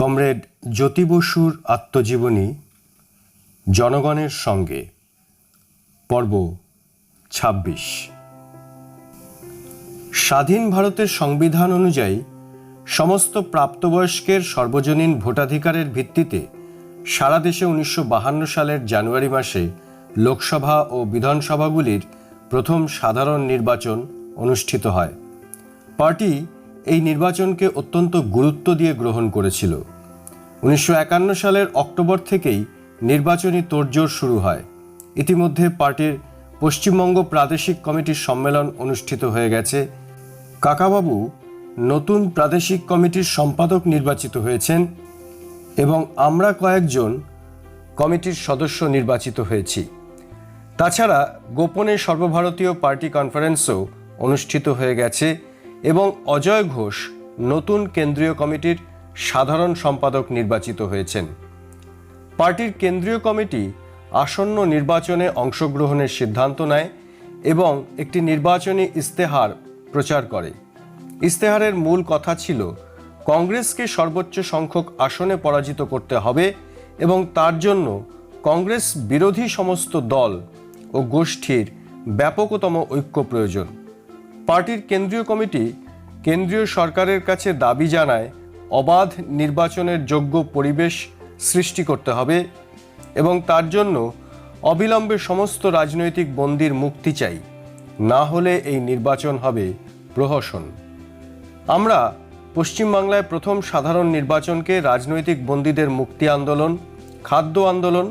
Comrade জ্যোতি বসুর আত্মজীবনী জনগণের সঙ্গে, পর্ব ছাব্বিশ। স্বাধীন ভারতের সংবিধান অনুযায়ী সমস্ত প্রাপ্তবয়স্কের সর্বজনীন ভোটাধিকারের ভিত্তিতে সারা দেশে উনিশশো সালের জানুয়ারি মাসে লোকসভা ও বিধানসভাগুলির প্রথম সাধারণ নির্বাচন অনুষ্ঠিত হয়। পার্টি এই নির্বাচনকে অত্যন্ত গুরুত্ব দিয়ে গ্রহণ করেছিল। উনিশশো একান্ন সালের অক্টোবর থেকেই নির্বাচনী তোড়জোড় শুরু হয়। ইতিমধ্যে পার্টির পশ্চিমবঙ্গ প্রাদেশিক কমিটির সম্মেলন অনুষ্ঠিত হয়ে গেছে। কাকাবাবু নতুন প্রাদেশিক কমিটির সম্পাদক নির্বাচিত হয়েছেন এবং আমরা কয়েকজন কমিটির সদস্য নির্বাচিত হয়েছি। তাছাড়া গোপনে সর্বভারতীয় পার্টি কনফারেন্সও অনুষ্ঠিত হয়ে গেছে। এবং অজয় ঘোষ নতুন কেন্দ্রীয় কমিটির সাধারণ সম্পাদক নির্বাচিত হয়েছেন। পার্টির কেন্দ্রীয় কমিটি আসন্ন নির্বাচনে অংশগ্রহণের সিদ্ধান্ত নেয় এবং একটি নির্বাচনী ইস্তেহার প্রচার করে। ইস্তেহারের মূল কথা ছিল, কংগ্রেসকে সর্বোচ্চ সংখ্যক আসনে পরাজিত করতে হবে এবং তার জন্য কংগ্রেস বিরোধী সমস্ত দল ও গোষ্ঠীর ব্যাপকতম ঐক্য প্রয়োজন। পার্টির কেন্দ্রীয় কমিটি কেন্দ্রীয় সরকারের কাছে দাবি জানায়, অবাধ নির্বাচনের যোগ্য পরিবেশ সৃষ্টি করতে হবে এবং তার জন্য অবিলম্বে সমস্ত রাজনৈতিক বন্দির মুক্তি চাই। না হলে এই নির্বাচন হবে প্রহসন। আমরা পশ্চিমবাংলায় প্রথম সাধারণ নির্বাচনকে রাজনৈতিক বন্দীদের মুক্তি আন্দোলন, খাদ্য আন্দোলন,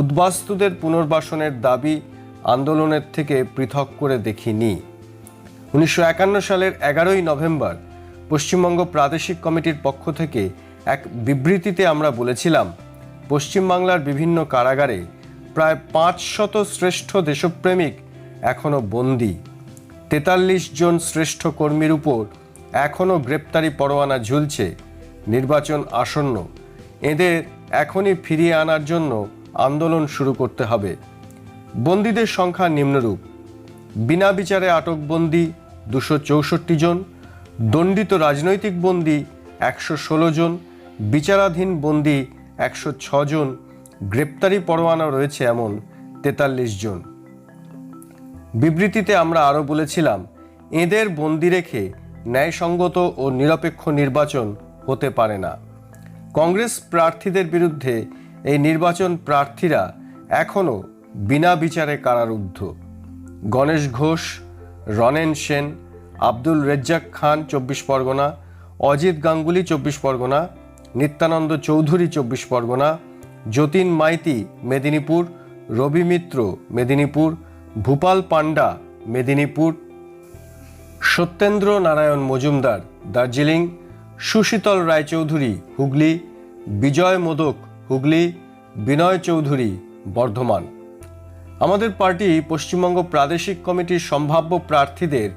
উদ্বাস্তুদের পুনর্বাসনের দাবি আন্দোলনের থেকে পৃথক করে দেখিনি। উনিশশো একান্ন সালের এগারোই নভেম্বর পশ্চিমবঙ্গ প্রাদেশিক কমিটির পক্ষ থেকে এক বিবৃতিতে আমরা বলেছিলাম, পশ্চিমবাংলার বিভিন্ন কারাগারে প্রায় পাঁচশত শ্রেষ্ঠ দেশপ্রেমিক এখনও বন্দী। তেতাল্লিশ জন শ্রেষ্ঠ কর্মীর উপর এখনও গ্রেপ্তারি পরোয়ানা ঝুলছে নির্বাচন আসন্ন। এদের এখনই ফিরিয়ে আনার জন্য আন্দোলন শুরু করতে হবে। বন্দীদের সংখ্যা নিম্নরূপ। বিনা বিচারে আটক বন্দি দুশো চৌষট্টি জন, দণ্ডিত রাজনৈতিক বন্দি একশো ষোলো জন, বিচারাধীন বন্দি একশো জন, গ্রেপ্তারি পরোয়ানা রয়েছে এমন তেতাল্লিশ জন। বিবৃতিতে আমরা আরও বলেছিলাম, এদের বন্দি রেখে ন্যায়সঙ্গত ও নিরপেক্ষ নির্বাচন হতে পারে না। কংগ্রেস প্রার্থীদের বিরুদ্ধে এই নির্বাচন প্রার্থীরা এখনও বিনা বিচারে কারারুদ্ধ। গণেশ ঘোষ রনেন সেন, আব্দুল রেজ্জাক খান চব্বিশ পরগনা, অজিত গাঙ্গুলি চব্বিশ পরগনা, নিত্যানন্দ চৌধুরী চব্বিশ পরগনা, যতীন মাইতি মেদিনীপুর, রবি মিত্র মেদিনীপুর, ভূপাল পান্ডা মেদিনীপুর, সত্যেন্দ্র নারায়ণ মজুমদার দার্জিলিং, সুশীতল রায়চৌধুরী হুগলি, বিজয় মোদক হুগলি, বিনয় চৌধুরী বর্ধমান। আমাদের পার্টি পশ্চিমবঙ্গ প্রাদেশিক কমিটির সম্ভাব্য প্রার্থীদের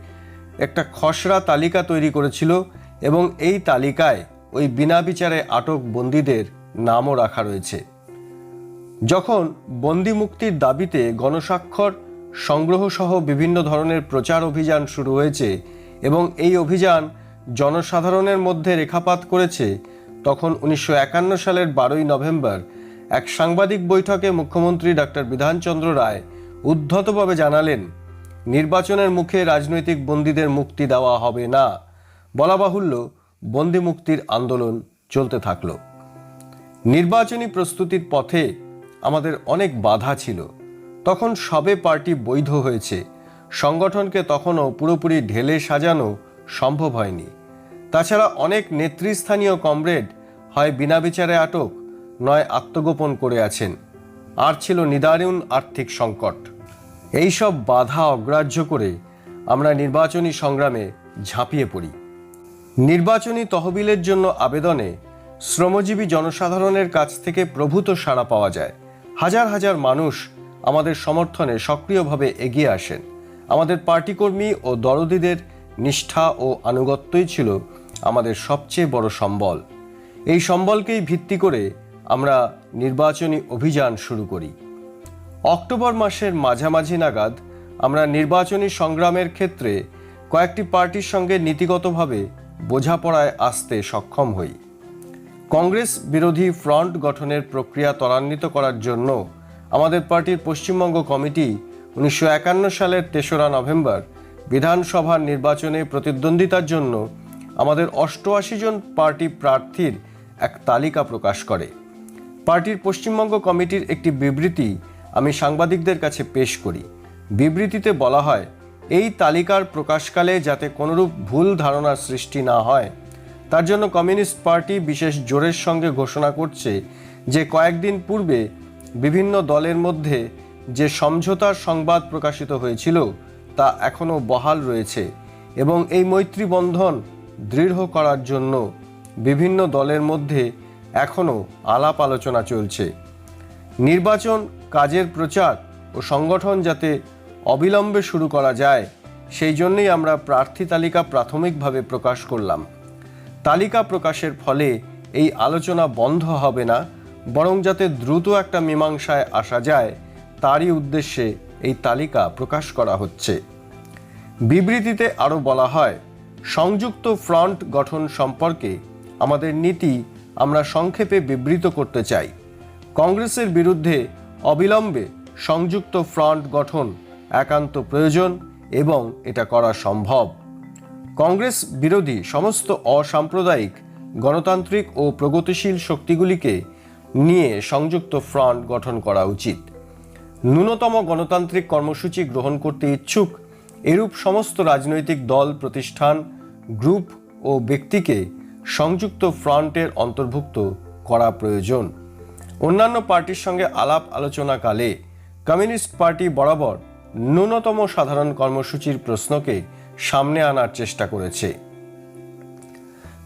একটা খসড়া তালিকা তৈরি করেছিল এবং এই তালিকায় ওই বিনা বিচারে আটক বন্দীদের নামও রাখা রয়েছে। যখন বন্দি মুক্তির দাবিতে গণস্বাক্ষর সংগ্রহ সহ বিভিন্ন ধরনের প্রচার অভিযান শুরু হয়েছে এবং এই অভিযান জনসাধারণের মধ্যে রেখাপাত করেছে, তখন উনিশশো একান্ন সালের বারোই নভেম্বর এক সাংবাদিক বৈঠকে মুখ্যমন্ত্রী ডক্টর বিধানচন্দ্র রায় উদ্ধতভাবে জানালেন, নির্বাচনের মুখে রাজনৈতিক বন্দীদের মুক্তি দেওয়া হবে না। বলা বাহুল্য, বন্দি মুক্তির আন্দোলন চলতে থাকল। নির্বাচনী প্রস্তুতির পথে আমাদের অনেক বাধা ছিল। তখন সবে পার্টি বৈধ হয়েছে। সংগঠনকে তখনও পুরোপুরি ঢেলে সাজানো সম্ভব হয়নি। তাছাড়া অনেক নেতৃস্থানীয় কমরেড হয় বিনা বিচারে আটক। নয় আত্মগোপন করে আছেন। আর ছিল নিদারুণ আর্থিক সংকট। এইসব বাধা অগ্রাহ্য করে আমরা নির্বাচনী সংগ্রামে ঝাঁপিয়ে পড়ি। নির্বাচনী তহবিলের জন্য আবেদনে শ্রমজীবী জনসাধারণের কাছ থেকে প্রভূত সাড়া পাওয়া যায়। হাজার হাজার মানুষ আমাদের সমর্থনে সক্রিয়ভাবে এগিয়ে আসেন। আমাদের পার্টিকর্মী ও দরদিদের নিষ্ঠা ও আনুগত্যই ছিল আমাদের সবচেয়ে বড় সম্বল। এই সম্বলকেই ভিত্তি করে আমরা নির্বাচনী অভিযান শুরু করি। অক্টোবর মাসের মাঝামাঝি নাগাদ আমরা নির্বাচনী সংগ্রামের ক্ষেত্রে কয়েকটি পার্টির সঙ্গে নীতিগতভাবে বোঝাপড়ায় আসতে সক্ষম হই। কংগ্রেস বিরোধী ফ্রন্ট গঠনের প্রক্রিয়া ত্বরান্বিত করার জন্য আমাদের পার্টির পশ্চিমবঙ্গ কমিটি উনিশশো একান্ন সালের তেসরা নভেম্বর বিধানসভার নির্বাচনে প্রতিদ্বন্দ্বিতার জন্য আমাদের অষ্টআশি জন পার্টি প্রার্থীর এক তালিকা প্রকাশ করে। পার্টির পশ্চিমবঙ্গ কমিটির একটি বিবৃতি আমি সাংবাদিকদের কাছে পেশ করি। বিবৃতিতে বলা হয়, এই তালিকার প্রকাশকালে যাতে কোনোরূপ ভুল ধারণার সৃষ্টি না হয়, তার জন্য কমিউনিস্ট পার্টি বিশেষ জোরের সঙ্গে ঘোষণা করছে যে কয়েকদিন পূর্বে বিভিন্ন দলের মধ্যে যে সমঝোতার সংবাদ প্রকাশিত হয়েছিল, তা এখনও বহাল রয়েছে এবং এই মৈত্রী বন্ধন দৃঢ় করার জন্য বিভিন্ন দলের মধ্যে এখনও আলাপ আলোচনা চলছে। নির্বাচন, কাজের প্রচার ও সংগঠন যাতে অবিলম্বে শুরু করা যায়, সেই জন্যই আমরা প্রার্থী তালিকা প্রাথমিকভাবে প্রকাশ করলাম। তালিকা প্রকাশের ফলে এই আলোচনা বন্ধ হবে না, বরং যাতে দ্রুত একটা মীমাংসায় আসা যায়, তারই উদ্দেশ্যে এই তালিকা প্রকাশ করা হচ্ছে। বিবৃতিতে আরও বলা হয়, সংযুক্ত ফ্রন্ট গঠন সম্পর্কে আমাদের নীতি আমরা সংক্ষেপে বিবৃত করতে চাই। কংগ্রেসের বিরুদ্ধে অবিলম্বে সংযুক্ত ফ্রন্ট গঠন একান্ত প্রয়োজন এবং এটা করা সম্ভব। কংগ্রেস বিরোধী সমস্ত অসাম্প্রদায়িক, গণতান্ত্রিক ও প্রগতিশীল শক্তিগুলিকে নিয়ে সংযুক্ত ফ্রন্ট গঠন করা উচিত। ন্যূনতম গণতান্ত্রিক কর্মসূচি গ্রহণ করতে ইচ্ছুক এরূপ সমস্ত রাজনৈতিক দল, প্রতিষ্ঠান, গ্রুপ ও ব্যক্তিকে সংযুক্ত ফ্রন্টের অন্তর্ভুক্ত করা প্রয়োজন। অন্যান্য পার্টির সঙ্গে আলাপ আলোচনাকালে কমিউনিস্ট পার্টি বরাবর ন্যূনতম সাধারণ কর্মসূচির প্রশ্নকে সামনে আনার চেষ্টা করেছে।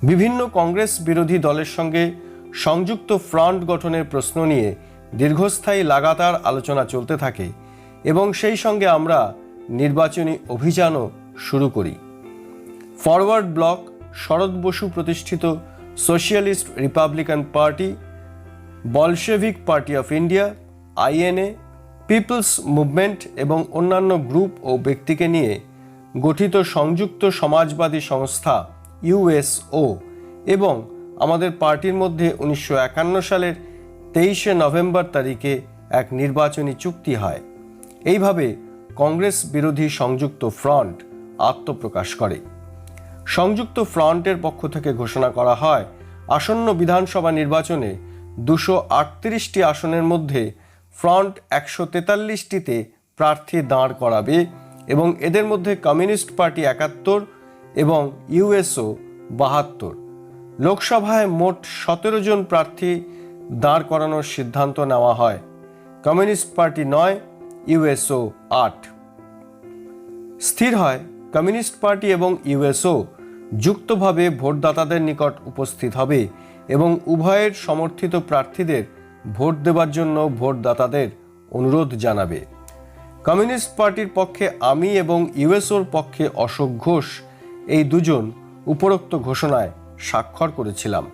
বিভিন্ন কংগ্রেস বিরোধী দলের সঙ্গে সংযুক্ত ফ্রন্ট গঠনের প্রশ্ন নিয়ে দীর্ঘস্থায়ী লাগাতার আলোচনা চলতে থাকে এবং সেই সঙ্গে আমরা নির্বাচনী অভিযানও শুরু করি। ফরওয়ার্ড ব্লক শরৎ বসু প্রতিষ্ঠিত Socialist Republican Party, Bolshevik Party of India, INA, People's Movement এবং অন্যান্য গ্রুপ ও ব্যক্তিকে নিয়ে গঠিত সংযুক্ত সমাজবাদী সংস্থা ইউএসও এবং আমাদের পার্টির মধ্যে উনিশশো একান্ন সালের তেইশে নভেম্বর তারিখে এক নির্বাচনী চুক্তি হয়। এইভাবে কংগ্রেস বিরোধী সংযুক্ত ফ্রন্ট আত্মপ্রকাশ করে। সংযুক্ত ফ্রন্টের পক্ষ থেকে ঘোষণা করা হয়, আসন্ন বিধানসভা নির্বাচনে দুশো আটত্রিশটি আসনের মধ্যে ফ্রন্ট একশো তেতাল্লিশটিতে প্রার্থী দাঁড় করাবে এবং এদের মধ্যে কমিউনিস্ট পার্টি একাত্তর এবং ইউএসও বাহাত্তর। লোকসভায় মোট সতেরো জন প্রার্থী দাঁড় করানোর সিদ্ধান্ত নেওয়া হয়। কমিউনিস্ট পার্টি নয়, ইউএসও আট। স্থির হয় কমিউনিস্ট পার্টি এবং ইউএসও যুক্তভাবে ভোটদাতাদের নিকট উপস্থিত হবে এবং উভয়ের সমর্থিত প্রার্থীদের ভোট দেবার জন্য ভোটদাতাদের অনুরোধ জানাবে। কমিউনিস্ট পার্টির পক্ষে আমি এবং ইউএসওর পক্ষে অশোক ঘোষ এই দুজন উপরোক্ত ঘোষণায় স্বাক্ষর করেছিলাম।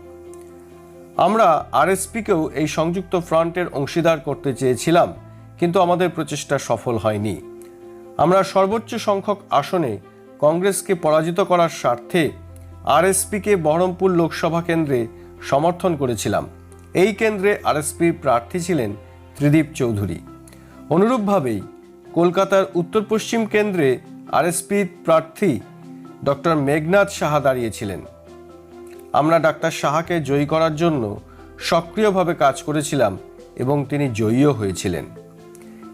আমরা আরএসপিকেও এই সংযুক্ত ফ্রন্টের অংশীদার করতে চেয়েছিলাম, কিন্তু আমাদের প্রচেষ্টা সফল হয়নি। আমরা সর্বোচ্চ সংখ্যক আসনে কংগ্রেসকে পরাজিত করার স্বার্থে আরএসপিকে বহরমপুর লোকসভা কেন্দ্রে সমর্থন করেছিলাম। এই কেন্দ্রে আরএসপির প্রার্থী ছিলেন ত্রিদীপ চৌধুরী। অনুরূপভাবেই কলকাতার উত্তর পশ্চিম কেন্দ্রে আরএসপির প্রার্থী ডক্টর মেঘনাথ সাহা দাঁড়িয়েছিলেন। আমরা ডাক্তার সাহাকে জয়ী করার জন্য সক্রিয়ভাবে কাজ করেছিলাম এবং তিনি জয়ীও হয়েছিলেন।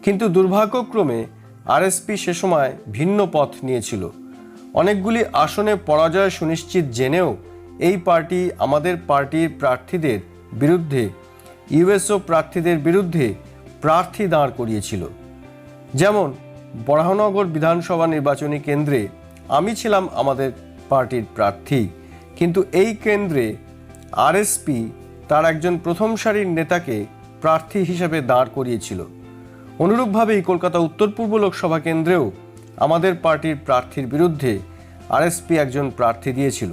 কিন্তু দুর্ভাগ্যক্রমে আরএসপি সে সময় ভিন্ন পথ নিয়েছিল। অনেকগুলি আসনে পরাজয় সুনিশ্চিত জেনেও এই পার্টি আমাদের পার্টির প্রার্থীদের বিরুদ্ধে, ইউএসও প্রার্থীদের বিরুদ্ধে প্রার্থী দাঁড় করিয়েছিল। যেমন, বরাহনগর বিধানসভা নির্বাচনী কেন্দ্রে আমি ছিলাম আমাদের পার্টির প্রার্থী, কিন্তু এই কেন্দ্রে আরএসপি তার একজন প্রথম সারির নেতাকে প্রার্থী হিসেবে দাঁড় করিয়েছিল। অনুরূপভাবেই কলকাতা উত্তর পূর্ব লোকসভা কেন্দ্রেও আমাদের পার্টির প্রার্থীর বিরুদ্ধে আরএসপি একজন প্রার্থী দিয়েছিল।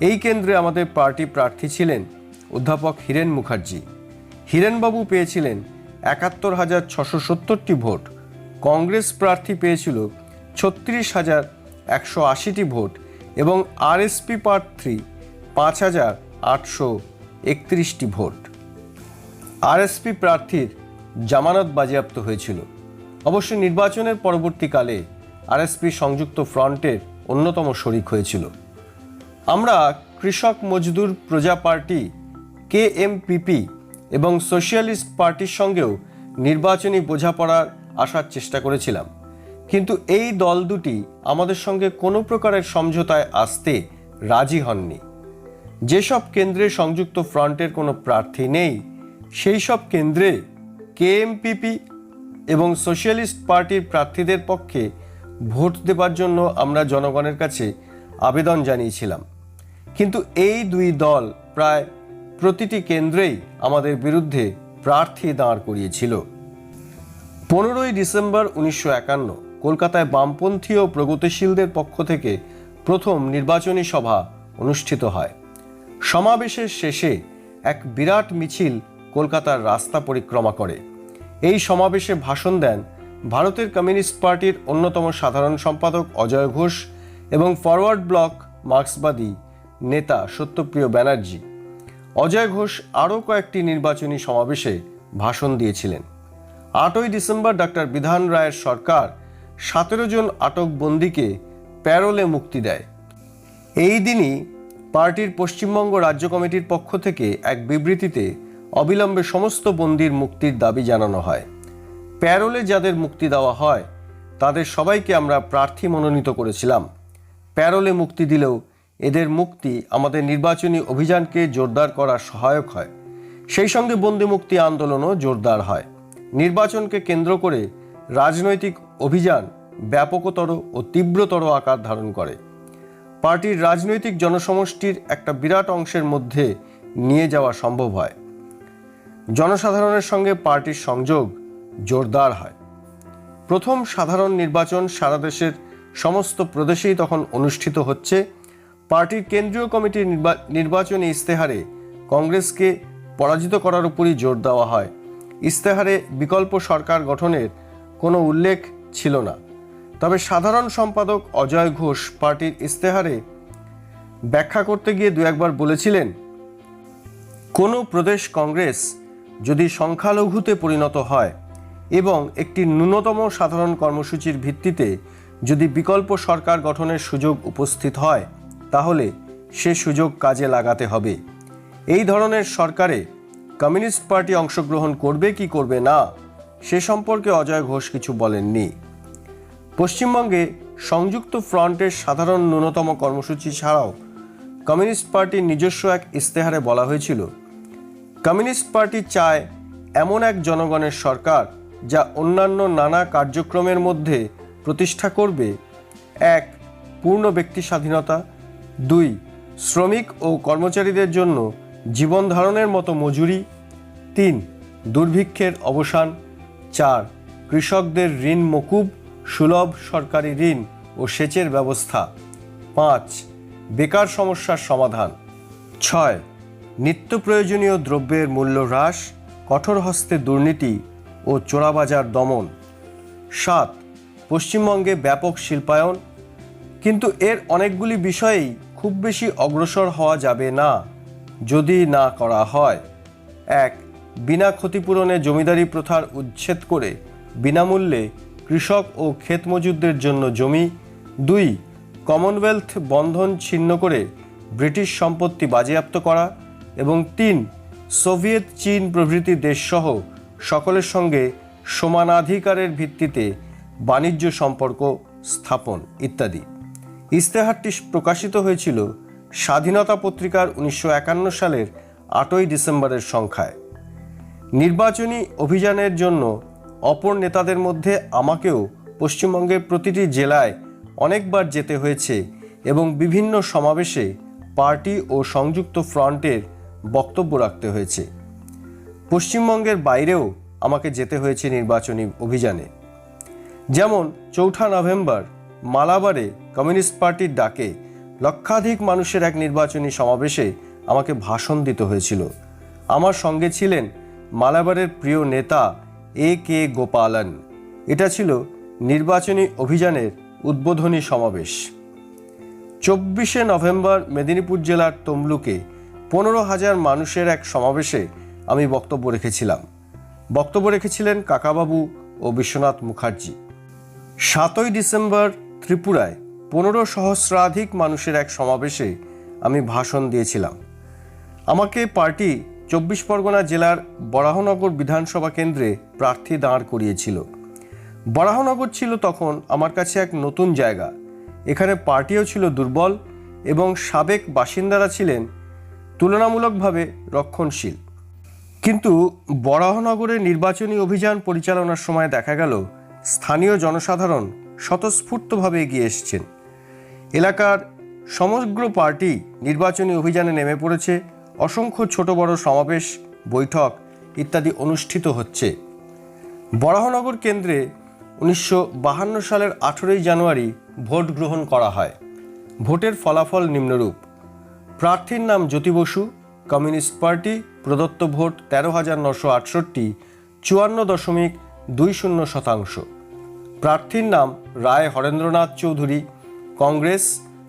এই কেন্দ্রে আমাদের পার্টি প্রার্থী ছিলেন অধ্যাপক হীরেন মুখার্জি। হীরেনবাবু পেয়েছিলেন একাত্তর হাজার ছশো সত্তরটি ভোট। কংগ্রেস প্রার্থী পেয়েছিল ছত্রিশ হাজার একশো আশিটি ভোট এবং আরএসপি প্রার্থী পাঁচ হাজার আটশো একত্রিশটি ভোট। আরএসপি প্রার্থীর জামানত বাজেয়াপ্ত হয়েছিল। অবশ্য নির্বাচনের পরবর্তীকালে আরএসপি সংযুক্ত ফ্রন্টের অন্যতম শরিক হয়েছিল। আমরা কৃষক মজদুর প্রজা পার্টি, কেএমপিপি এবং সোশ্যালিস্ট পার্টির সঙ্গেও নির্বাচনী বোঝাপড়ার আসার চেষ্টা করেছিলাম। কিন্তু এই দল দুটি আমাদের সঙ্গে কোনো প্রকারের সমঝোতায় আসতে রাজি হননি। যেসব কেন্দ্রে সংযুক্ত ফ্রন্টের কোনো প্রার্থী নেই, সেই সব কেন্দ্রে কেএমপিপি এবং সোশ্যালিস্ট পার্টির প্রার্থীদের পক্ষে ভোট দেবার জন্য আমরা জনগণের কাছে আবেদন জানিয়েছিলাম। কিন্তু এই দুই দল প্রায় প্রতিটি কেন্দ্রেই আমাদের বিরুদ্ধে প্রার্থী দাঁড় করিয়েছিল। পনেরোই ডিসেম্বর উনিশশো একান্ন কলকাতায় বামপন্থী ও প্রগতিশীলদের পক্ষ থেকে প্রথম নির্বাচনী সভা অনুষ্ঠিত হয়। সমাবেশের শেষে এক বিরাট মিছিল কলকাতার রাস্তা পরিক্রমা করে। এই সমাবেশে ভাষণ দেন ভারতের কমিউনিস্ট পার্টির অন্যতম সাধারণ সম্পাদক অজয় ঘোষ এবং ফরওয়ার্ড ব্লক মার্ক্সবাদী নেতা সত্যপ্রিয় ব্যানার্জি। অজয় ঘোষ আরও কয়েকটি নির্বাচনী সমাবেশে ভাষণ দিয়েছিলেন। আটই ডিসেম্বর ডাক্তার বিধান রায়ের সরকার সতেরো জন আটক বন্দীকে প্যারোলে মুক্তি দেয়। এই দিনই পার্টির পশ্চিমবঙ্গ রাজ্য কমিটির পক্ষ থেকে এক বিবৃতিতে অবিলম্বে সমস্ত বন্দির মুক্তির দাবি জানানো হয়। প্যারোলে যাদের মুক্তি দেওয়া হয়, তাদের সবাইকে আমরা প্রার্থী মনোনীত করেছিলাম। প্যারোলে মুক্তি দিলেও এদের মুক্তি আমাদের নির্বাচনী অভিযানকে জোরদার করা সহায়ক হয়। সেই সঙ্গে বন্দি মুক্তি আন্দোলনও জোরদার হয়। নির্বাচনকে কেন্দ্র করে রাজনৈতিক অভিযান ব্যাপকতর ও তীব্রতর আকার ধারণ করে। পার্টির রাজনৈতিক জনসমষ্টির একটা বিরাট অংশের মধ্যে নিয়ে যাওয়া সম্ভব হয়। জনসাধারণের সঙ্গে পার্টির সংযোগ জোরদার হয়। প্রথম সাধারণ নির্বাচন সারা দেশের সমস্ত প্রদেশেই তখন অনুষ্ঠিত হচ্ছে। পার্টির কেন্দ্রীয় কমিটির নির্বা- নির্বাচনী ইস্তেহারে কংগ্রেসকে পরাজিত করার উপরই জোর দেওয়া হয়। ইস্তেহারে বিকল্প সরকার গঠনের কোনো উল্লেখ ছিল না। তবে সাধারণ সম্পাদক অজয় ঘোষ পার্টির ইস্তেহারে ব্যাখ্যা করতে গিয়ে দু একবার বলেছিলেন, কোনো প্রদেশ কংগ্রেস যদি সংখ্যালঘুতে পরিণত হয় এবং একটি ন্যূনতম সাধারণ কর্মসূচির ভিত্তিতে যদি বিকল্প সরকার গঠনের সুযোগ উপস্থিত হয়, তাহলে সে সুযোগ কাজে লাগাতে হবে। এই ধরনের সরকারে কমিউনিস্ট পার্টি অংশগ্রহণ করবে কি করবে না, সে সম্পর্কে অজয় ঘোষ কিছু বলেননি। পশ্চিমবঙ্গে সংযুক্ত ফ্রন্টের সাধারণ ন্যূনতম কর্মসূচি ছাড়াও কমিউনিস্ট পার্টির নিজস্ব এক ইস্তেহারে বলা হয়েছিল, কমিউনিস্ট পার্টি চায় এমন এক জনগণের সরকার যা অন্যান্য নানা কার্যক্রমের মধ্যে প্রতিষ্ঠা করবে। এক, পূর্ণ ব্যক্তি স্বাধীনতা। দুই, শ্রমিক ও কর্মচারীদের জন্য জীবন ধারণের মতো মজুরি। তিন, দুর্ভিক্ষের অবসান। চার, কৃষকদের ঋণ মকুব, সুলভ সরকারি ঋণ ও সেচের ব্যবস্থা। পাঁচ, বেকার সমস্যার সমাধান। ছয়, নিত্য প্রয়োজনীয় দ্রব্যের মূল্য হ্রাস, কঠোর হস্তে দুর্নীতি ও চোরাবাজার দমন। সাত, পশ্চিমবঙ্গে ব্যাপক শিল্পায়ন। কিন্তু এর অনেকগুলি বিষয়েই খুব বেশি অগ্রসর হওয়া যাবে না, যদি না করা হয়। এক, বিনা ক্ষতিপূরণে জমিদারি প্রথার উচ্ছেদ করে বিনামূল্যে কৃষক ও ক্ষেত মজুরদের জন্য জমি। দুই, কমনওয়েলথ বন্ধন ছিন্ন করে ব্রিটিশ সম্পত্তি বাজেয়াপ্ত করা। এবং তিন, সোভিয়েত চীন প্রভৃতি দেশসহ সকলের সঙ্গে সমানাধিকারের ভিত্তিতে বাণিজ্য সম্পর্ক স্থাপন ইত্যাদি। ইস্তেহারটি প্রকাশিত হয়েছিল স্বাধীনতা পত্রিকার উনিশশো একান্ন সালের আটই ডিসেম্বরের সংখ্যায়। নির্বাচনী অভিযানের জন্য অপর নেতাদের মধ্যে আমাকেও পশ্চিমবঙ্গের প্রতিটি জেলায় অনেকবার যেতে হয়েছে এবং বিভিন্ন সমাবেশে পার্টি ও সংযুক্ত ফ্রন্টের বক্তব্য রাখতে হয়েছে। পশ্চিমবঙ্গের বাইরেও আমাকে যেতে হয়েছে নির্বাচনী অভিযানে। যেমন, চৌঠা নভেম্বর, মালাবারে কমিউনিস্ট পার্টির ডাকে লক্ষাধিক মানুষের এক নির্বাচনী সমাবেশে আমাকে ভাষণ দিতে হয়েছিল। আমার সঙ্গে ছিলেন মালাবারের প্রিয় নেতা এ কে গোপালন। এটা ছিল নির্বাচনী অভিযানের উদ্বোধনী সমাবেশ। চব্বিশে নভেম্বর মেদিনীপুর জেলার তমলুকে পনেরো হাজার মানুষের এক সমাবেশে আমি বক্তব্য রেখেছিলাম। বক্তব্য রেখেছিলেন কাকাবাবু ও বিশ্বনাথ মুখার্জি। সাতই ডিসেম্বর ত্রিপুরায় পনেরো সহস্রাধিক মানুষের এক সমাবেশে আমি ভাষণ দিয়েছিলাম। আমাকে পার্টি চব্বিশ পরগনা জেলার বরাহনগর বিধানসভা কেন্দ্রে প্রার্থী দাঁড় করিয়েছিল। বরাহনগর ছিল তখন আমার কাছে এক নতুন জায়গা। এখানে পার্টিও ছিল দুর্বল এবং সাবেক বাসিন্দারা ছিলেন তুলনামূলকভাবে রক্ষণশীল। কিন্তু বরাহনগরে নির্বাচনী অভিযান পরিচালনার সময় দেখা গেল, স্থানীয় জনসাধারণ স্বতঃস্ফূর্তভাবে এগিয়ে এসছেন। এলাকার সমগ্র পার্টি নির্বাচনী অভিযানে নেমে পড়েছে, অসংখ্য ছোট বড় সমাবেশ, বৈঠক ইত্যাদি অনুষ্ঠিত হচ্ছে। বরাহনগর কেন্দ্রে উনিশশো সালের আঠেরোই জানুয়ারি ভোট গ্রহণ করা হয়। ভোটের ফলাফল নিম্নরূপ। প্রার্থীর নাম জ্যোতি বসু কমিউনিস্ট পার্টি, প্রদত্ত ভোট তেরো হাজার নশো আটষট্টি, চুয়ান্ন দশমিক দুই শূন্য শতাংশ। প্রার্থীর নাম রায় হরেন্দ্রনাথ চৌধুরী। কংগ্রেস,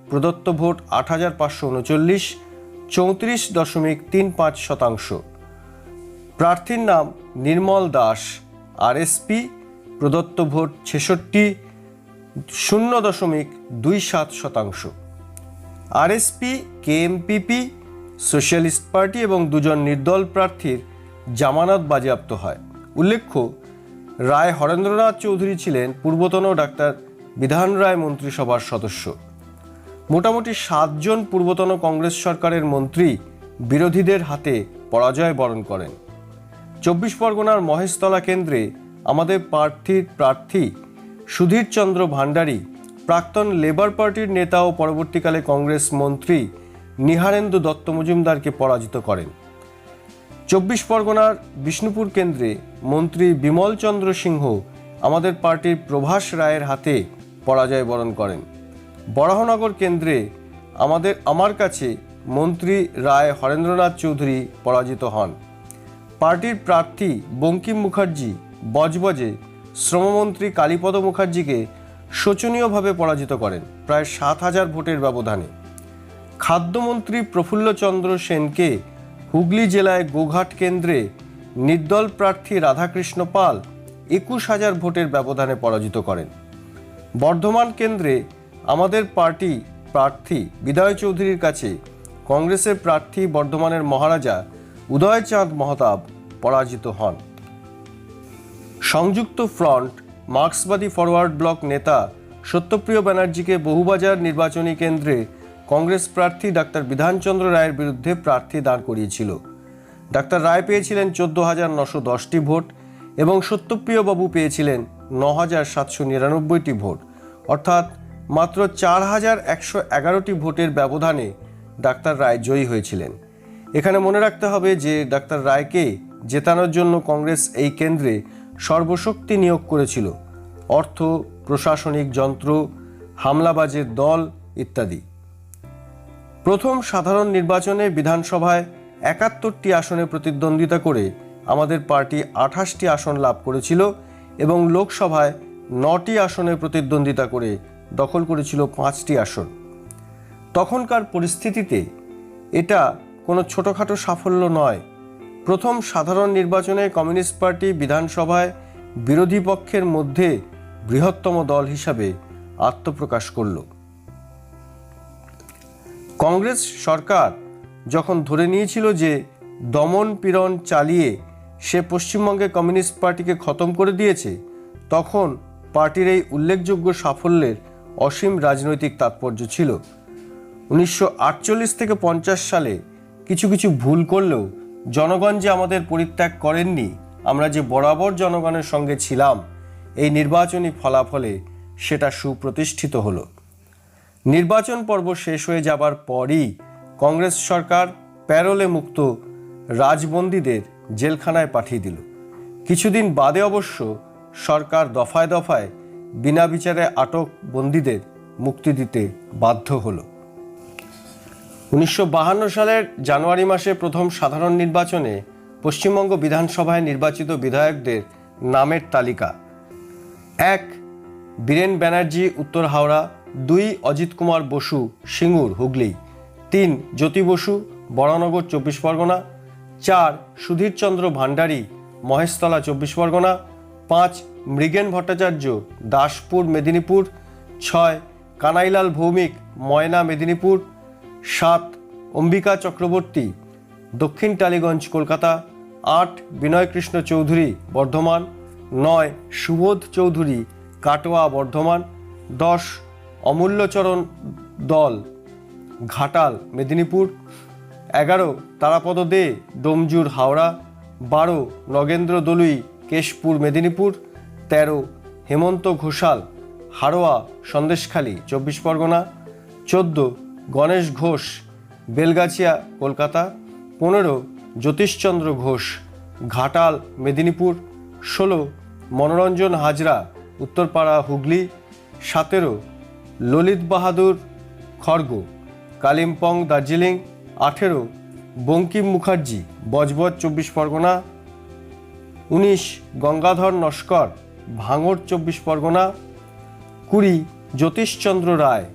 প্রদত্ত ভোট আট হাজার পাঁচশো উনচল্লিশ, চৌত্রিশ দশমিক তিন পাঁচ শতাংশ। প্রার্থীর নাম নির্মল দাস। আরএসপি, প্রদত্ত ভোট ছেষট্টি, শূন্য দশমিক দুই সাত শতাংশ। আরএসপি, কেএমপিপি সোশ্যালিস্ট পার্টি এবং দুজন নির্দল প্রার্থীর জামানত বাজেয়াপ্ত হয়। উল্লেখ্য, রায় হরেন্দ্রনাথ চৌধুরী ছিলেন পূর্বতন ডাক্তার বিধান রায় মন্ত্রিসভার সদস্য। মোটামুটি সাতজন পূর্বতন কংগ্রেস সরকারের মন্ত্রী বিরোধীদের হাতে পরাজয় বরণ করেন। চব্বিশ পরগনার মহেশতলা কেন্দ্রে আমাদের প্রার্থীর প্রার্থী সুধীরচন্দ্র ভান্ডারী প্রাক্তন লেবার পার্টির নেতা ও পরবর্তীকালে কংগ্রেস মন্ত্রী নিহারেন্দু দত্ত মজুমদারকে পরাজিত করেন। চব্বিশ পরগনার বিষ্ণুপুর কেন্দ্রে মন্ত্রী বিমল চন্দ্র সিংহ আমাদের পার্টির প্রভাস রায়ের হাতে পরাজয় বরণ করেন। বরাহনগর কেন্দ্রে আমাদের, আমার কাছে মন্ত্রী রায় হরেন্দ্রনাথ চৌধুরী পরাজিত হন। পার্টির প্রার্থী বঙ্কিম মুখার্জি বজবজে শ্রমমন্ত্রী কালীপদ মুখার্জিকে শোচনীয়ভাবে পরাজিত করেন। প্রায় সাত হাজার ভোটের ব্যবধানে। খাদ্যমন্ত্রী প্রফুল্লচন্দ্র সেনকে হুগলি জেলায় গোঘাট কেন্দ্রে নির্দল প্রার্থী রাধাকৃষ্ণ পাল একুশ হাজার ভোটের ব্যবধানে পরাজিত করেন। বর্ধমান কেন্দ্রে আমাদের পার্টি প্রার্থী বিদয় চৌধুরীর কাছে কংগ্রেসের প্রার্থী বর্ধমানের মহারাজা উদয়চাঁদ মহতাব পরাজিত হন। সংযুক্ত ফ্রন্ট, মার্ক্সবাদী ফরওয়ার্ড ব্লক নেতা সত্যপ্রিয় ব্যানার্জিকে বহুবাজার নির্বাচনী কেন্দ্রে কংগ্রেস প্রার্থী ডাক্তার বিধানচন্দ্র রায়ের বিরুদ্ধে প্রার্থী দাঁড় করিয়েছিল। ডাক্তার রায় পেয়েছিলেন চোদ্দ হাজার নশো দশটি ভোট এবং সত্যপ্রিয় বাবু পেয়েছিলেন ন হাজার সাতশো নিরানব্বইটি ভোট। অর্থাৎ মাত্র চার হাজার একশো এগারোটি ভোটের ব্যবধানে ডাক্তার রায় জয়ী হয়েছিলেন। এখানে মনে রাখতে হবে যে ডাক্তার রায়কে জেতানোর জন্য কংগ্রেস এই কেন্দ্রে সর্বশক্তি নিয়োগ করেছিল। অর্থ, প্রশাসনিক যন্ত্র, হামলাবাজের দল ইত্যাদি। প্রথম সাধারণ নির্বাচনে বিধানসভায় একাত্তরটি আসনে প্রতিদ্বন্দ্বিতা করে আমাদের পার্টি আঠাশটি আসন লাভ করেছিল এবং লোকসভায় নটি আসনে প্রতিদ্বন্দ্বিতা করে দখল করেছিল পাঁচটি আসন। তখনকার পরিস্থিতিতে এটা কোনো ছোটোখাটো সাফল্য নয়। প্রথম সাধারণ নির্বাচনে কমিউনিস্ট পার্টি বিধানসভায় বিরোধী পক্ষের মধ্যে বৃহত্তম দল হিসাবে আত্মপ্রকাশ করল। কংগ্রেস সরকার যখন ধরে নিয়েছিল যে দমন পীড়ন চালিয়ে সে পশ্চিমবঙ্গে কমিউনিস্ট পার্টিকে খতম করে দিয়েছে, তখন পার্টির এই উল্লেখযোগ্য সাফল্যের অসীম রাজনৈতিক তাৎপর্য ছিল। উনিশশো আটচল্লিশ থেকে পঞ্চাশ সালে কিছু কিছু ভুল করলেও জনগণ যে আমাদের পরিত্যাগ করেননি, আমরা যে বরাবর জনগণের সঙ্গে ছিলাম, এই নির্বাচনী ফলাফলে সেটা সুপ্রতিষ্ঠিত হলো। নির্বাচন পর্ব শেষ হয়ে যাবার পরই কংগ্রেস সরকার প্যারোলে মুক্ত রাজবন্দীদের জেলখানায় পাঠিয়ে দিল। কিছুদিন বাদে অবশ্য সরকার দফায় দফায় বিনা বিচারে আটক বন্দীদের মুক্তি দিতে বাধ্য হলো। উনিশশো সালের জানুয়ারি মাসে প্রথম সাধারণ নির্বাচনে পশ্চিমবঙ্গ বিধানসভায় নির্বাচিত বিধায়কদের নামের তালিকা। এক, বীরেন ব্যানার্জি, উত্তর হাওড়া দুই অজিত কুমার বসু, সিঙ্গুর, হুগলি। তিন জ্যোতি বসু, বরানগর, চব্বিশ পরগনা। চার সুধীরচন্দ্র ভান্ডারী মহেশতলা, চব্বিশ পরগনা। পাঁচ মৃগেন ভট্টাচার্য, দাসপুর, মেদিনীপুর। ছয় কানাইলাল ভৌমিক, ময়না, মেদিনীপুর। সাত অম্বিকা চক্রবর্তী, দক্ষিণ টালিগঞ্জ, কলকাতা। আট বিনয়কৃষ্ণ চৌধুরী, বর্ধমান। নয় সুবোধ চৌধুরী, কাটোয়া, বর্ধমান। দশ অমূল্যচরণ দল, ঘাটাল, মেদিনীপুর, এগারো, তারাপদ দে ডোমজুর হাওড়া, বারো, নগেন্দ্র দলুই, কেশপুর, মেদিনীপুর, তেরো, হেমন্ত ঘোষাল হাড়োয়া সন্দেশখালী, চব্বিশ পরগনা, চোদ্দ, গণেশ ঘোষ, বেলগাছিয়া, কলকাতা, পনেরো, জ্যোতিষচন্দ্র ঘোষ, ঘাটাল, মেদিনীপুর, ষোলো, মনোরঞ্জন হাজরা, উত্তরপাড়া হুগলি, সতেরো ললিত বাহাদুর খড়গ, কালিম্পং দার্জিলিং, আঠেরো, বঙ্কিম মুখার্জি, বজবজ, চব্বিশ পরগনা, উনিশ, গঙ্গাধর নস্কর, ভাঙড়, চব্বিশ পরগনা, কুড়ি, জ্যোতিষচন্দ্র রায়,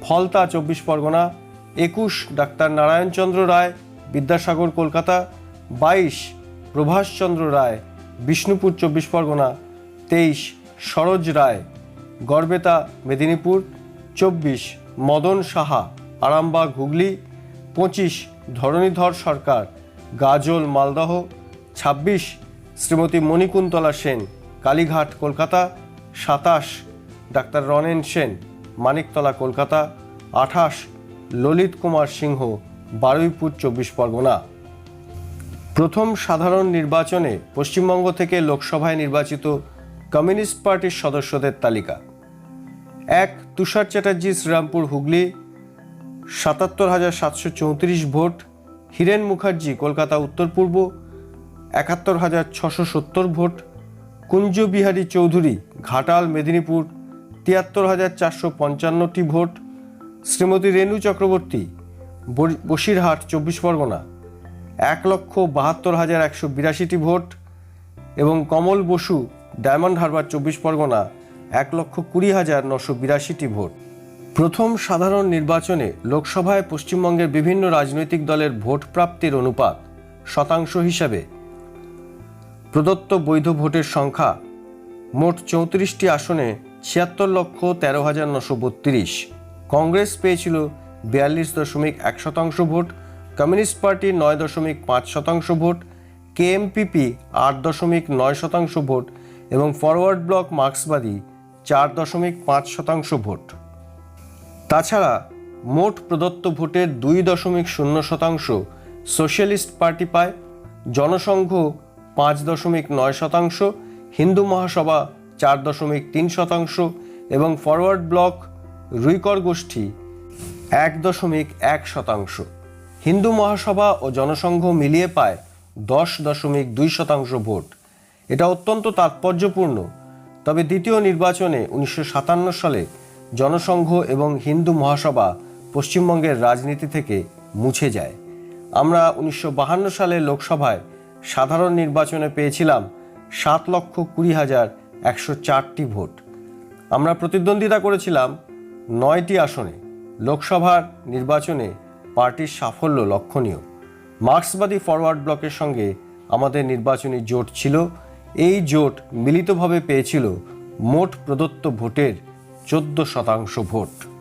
ফলতা, চব্বিশ পরগনা, একুশ, ডাক্তার নারায়ণচন্দ্র রায়, বিদ্যাসাগর, কলকাতা, বাইশ, প্রভাষচন্দ্র রায়, বিষ্ণুপুর, চব্বিশ পরগনা, তেইশ, সরোজ রায়, গড়বেতা, মেদিনীপুর চব্বিশ, মদন সাহা, আরামবাগ হুগলি, পঁচিশ, ধরণীধর সরকার, গাজল মালদহ, ছাব্বিশ, শ্রীমতী মণিকুন্তলা সেন, কালীঘাট কলকাতা, সাতাশ, ডাক্তার রনেন সেন, মানিকতলা কলকাতা, আঠাশ, ললিত কুমার সিংহ, বারুইপুর চব্বিশ পরগনা। প্রথম সাধারণ নির্বাচনে পশ্চিমবঙ্গ থেকে লোকসভায় নির্বাচিত কমিউনিস্ট পার্টির সদস্যদের তালিকা। এক তুষার চ্যাটার্জি, শ্রীরামপুর হুগলি, সাতাত্তর হাজার সাতশো চৌত্রিশ ভোট, হীরেন মুখার্জি, কলকাতা উত্তর পূর্ব, একাত্তর হাজার ছশো সত্তর ভোট, কুঞ্জ বিহারী চৌধুরী, ঘাটাল, মেদিনীপুর, তিয়াত্তর হাজার চারশো পঞ্চান্নটি ভোট, শ্রীমতী রেণু চক্রবর্তী বসিরহাট, চব্বিশ পরগনা, এক লক্ষ বাহাত্তর হাজার একশো বিরাশিটি ভোট এবং কমল বসু, ডায়মন্ড হারবার, চব্বিশ পরগনা এক লক্ষ কুড়ি হাজার নশো বিরাশিটি ভোট। প্রথম সাধারণ নির্বাচনে লোকসভায় পশ্চিমবঙ্গের বিভিন্ন রাজনৈতিক দলের ভোট প্রাপ্তির অনুপাত শতাংশ হিসাবে। প্রদত্ত বৈধ ভোটের সংখ্যা মোট চৌত্রিশটি আসনে ছিয়াত্তর লক্ষ তেরো হাজার নশো বত্রিশ। কংগ্রেস পেয়েছিল বিয়াল্লিশ দশমিক এক শতাংশ ভোট, কমিউনিস্ট পার্টি নয় দশমিক পাঁচ শতাংশ ভোট, কেএমপিপি আট দশমিক নয় শতাংশ ভোট এবং ফরওয়ার্ড ব্লক মার্ক্সবাদী চার দশমিক পাঁচ শতাংশ ভোট। তাছাড়া মোট প্রদত্ত ভোটের দুই দশমিক শূন্য শতাংশ সোশ্যালিস্ট পার্টি পায়, জনসংঘ পাঁচ দশমিক নয় শতাংশ, হিন্দু মহাসভা চার দশমিক তিন শতাংশ এবং ফরওয়ার্ড ব্লক রুইকর গোষ্ঠী এক দশমিক এক শতাংশ। হিন্দু মহাসভা ও জনসংঘ মিলিয়ে পায় দশ দশমিক দুই শতাংশ ভোট। এটা অত্যন্ত তাৎপর্যপূর্ণ তবে দ্বিতীয় নির্বাচনে উনিশশো সাতান্ন সালে জনসংঘ এবং হিন্দু মহাসভা পশ্চিমবঙ্গের রাজনীতি থেকে মুছে যায়। আমরা উনিশশো সালে লোকসভায় সাধারণ নির্বাচনে পেয়েছিলাম সাত লক্ষ কুড়ি হাজার একশো চারটি ভোট। আমরা প্রতিদ্বন্দ্বিতা করেছিলাম নয়টি আসনে। লোকসভার নির্বাচনে পার্টির সাফল্য লক্ষণীয়। মার্ক্সবাদী ফরওয়ার্ড ব্লকের সঙ্গে আমাদের নির্বাচনী জোট ছিল এই জোট মিলিতভাবে পেয়েছিল মোট প্রদত্ত ভোটের চোদ্দ শতাংশ ভোট।